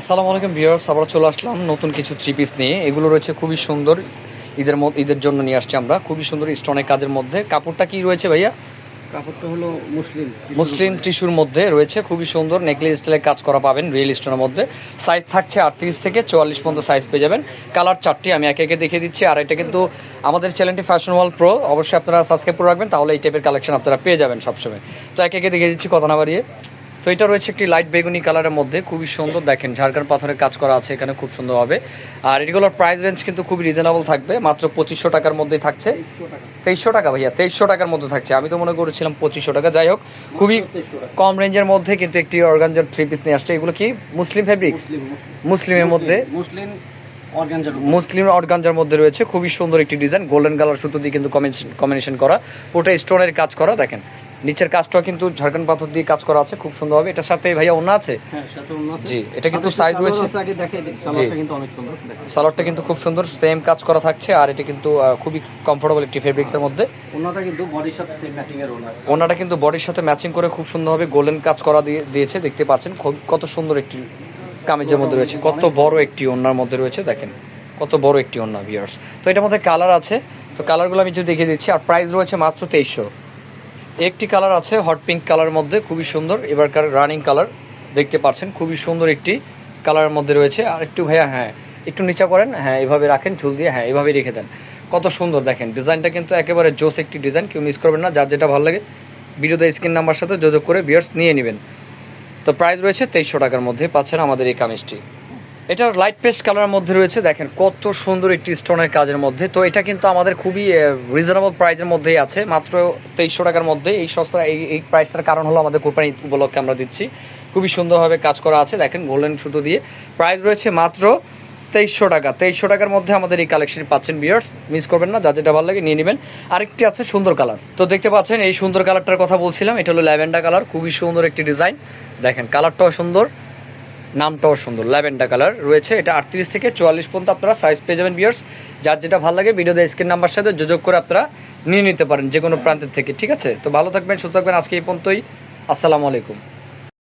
আসসালামু আলাইকুম ভিউয়ার্স আবার চলে আসলাম নতুন কিছু থ্রি পিস নিয়ে। এগুলো রয়েছে খুবই সুন্দর। ঈদের মধ্যে ঈদের জন্য নিয়ে আসছি আমরা। খুবই সুন্দর স্টোনের কাজের মধ্যে। কাপড়টা কি রয়েছে ভাইয়া? কাপড়টা হলো মুসলিম মুসলিম টিস্যুর মধ্যে রয়েছে। খুবই সুন্দর নেকলেস স্টাইলের কাজ করা পাবেন রিয়েল স্টোনের মধ্যে। সাইজ থাকছে আটত্রিশ থেকে চুয়াল্লিশ পর্যন্ত সাইজ পেয়ে যাবেন। কালার চারটি আমি একে একে দেখিয়ে দিচ্ছি। আর এটা কিন্তু আমাদের চ্যানেলটি ফ্যাশন ওয়াল প্রো অবশ্যই আপনারা সাবস্ক্রাইব করে রাখবেন তাহলে এই টাইপের কালেকশন আপনারা পেয়ে যাবেন সবসময়। তো একে একে দেখিয়ে দিচ্ছি কথা না বাড়িয়ে। তো এটা রয়েছে একটি লাইট বেগুনি কালারের মধ্যে খুবই সুন্দর। দেখেন ঝাড়খান্ড পাথরের কাজ করা আছে এখানে খুব সুন্দর হবে। আর এগুলোর প্রাইস রেঞ্জ কিন্তু খুবই রিজনেবল থাকবে মাত্র পঁচিশশো টাকার মধ্যেই থাকছে। তেইশশো টাকা ভাইয়া তেইশশো টাকার মধ্যে থাকছে। আমি তো মনে করেছিলাম পঁচিশশো টাকা। যাই হোক খুবই কম রেঞ্জের মধ্যে কিন্তু একটি অর্গানজার থ্রি পিস নিয়ে আসছে। এগুলো কি মুসলিম ফেব্রিক্স মুসলিমের মধ্যে? মুসলিম অর্গানজার মুসলিম অর্গানজার মধ্যে রয়েছে খুবই সুন্দর একটি ডিজাইন গোল্ডেন কালার সুতো দিয়ে কিন্তু কম্বিনেশন করা। ওটা স্টোনের কাজ করা দেখেন। নিচের কাজটাও কিন্তু ঝাড়খান্ড পাথর দিয়ে কাজ করা আছে খুব সুন্দর হবে। এটার সাথে ভাইয়া অন্য আছে? হ্যাঁ জি, এটা কিন্তু সাইজ রয়েছে-। সালোয়ারটা কিন্তু সুন্দর খুব সুন্দর সেম কাজ করা থাকছে আর এটা কিন্তু খুবই কমফোর্টেবল একটি ফেব্রিক্সের মধ্যে। অন্যটা কিন্তু বডির সাথে সেম ম্যাচিং এর ওনার ওনাটা কিন্তু বডির সাথে ম্যাচিং করে খুব সুন্দরভাবে গোল্ডেন কাজ করা দিয়ে দিয়েছে দেখতে পাচ্ছেন। খুব- কত সুন্দর একটি কামিজের মধ্যে রয়েছে কত বড় একটি ওনার মধ্যে রয়েছে দেখেন। কত বড় একটি ওনা ভিউয়ার্স তো এটার মধ্যে কালার আছে। তো কালারগুলো আমি যদি দেখিয়ে দিচ্ছি আর প্রাইস রয়েছে মাত্র তেইশশো। একটি কালার আছে, হট পিঙ্ক কালার মধ্যে, খুবই সুন্দর। এবারকার রানিং কালার দেখতে পাচ্ছেন, খুবই সুন্দর একটি কালারের মধ্যে রয়েছে। আর একটু ভাইয়া হ্যাঁ একটু নিচা করেন হ্যাঁ এভাবে রাখেন ঝুল দিয়ে হ্যাঁ এভাবে রেখে দেন। কত সুন্দর, দেখেন, ডিজাইনটা কিন্তু একেবারে জোস একটি ডিজাইন, কেউ মিস করবেন না, যার যেটা ভালো লাগে। ভিডিওতে স্ক্রিন নাম্বার সাথে যোগাযোগ করে বিয়ার্স নিয়ে নেবেন। তো প্রাইস রয়েছে তেইশশো টাকার মধ্যে পাচ্ছেন আমাদের এই কামিজটি। এটা লাইট পেস্ট কালারের মধ্যে রয়েছে, দেখেন কত সুন্দর একটি স্টোনের কাজের মধ্যে। তো এটা কিন্তু আমাদের খুবই রিজনেবল প্রাইসের মধ্যেই আছে, মাত্র তেইশশো টাকার মধ্যে। এই সস্তা, এই এই প্রাইসটার কারণ হলো আমাদের কোরবানি উপলক্ষে আমরা দিচ্ছি। খুবই সুন্দরভাবে কাজ করা আছে, দেখেন গোল্ডেন সুতো দিয়ে। প্রাইস রয়েছে মাত্র তেইশশো টাকা। তেইশশো টাকার মধ্যে আমাদের এই কালেকশন পাচ্ছেন বিয়ার্স মিস করবেন না যা যেটা ভালো লাগে নিয়ে নেবেন। আরেকটি আছে সুন্দর কালার তো দেখতে পাচ্ছেন এই সুন্দর কালারটার কথা বলছিলাম, এটা হলো ল্যাভেন্ডার কালার খুবই সুন্দর একটি ডিজাইন দেখেন কালারটাও সুন্দর। নামটাও সুন্দর, ল্যাভেন্ডার কালার রয়েছে, এটা আটত্রিশ থেকে চুয়াল্লিশ পর্যন্ত আপনারা সাইজ পেয়ে যাবেন বিয়ার্স যার যেটা ভালো লাগে ভিডিওতে স্ক্রিন নাম্বার সাথে যোগ করে আপনারা নিয়ে নিতে পারেন যে কোনো প্রান্তের থেকে, ঠিক আছে? তো ভালো থাকবেন, সুস্থ থাকবেন, আজকে এই পর্যন্তই। আসসালামু আলাইকুম।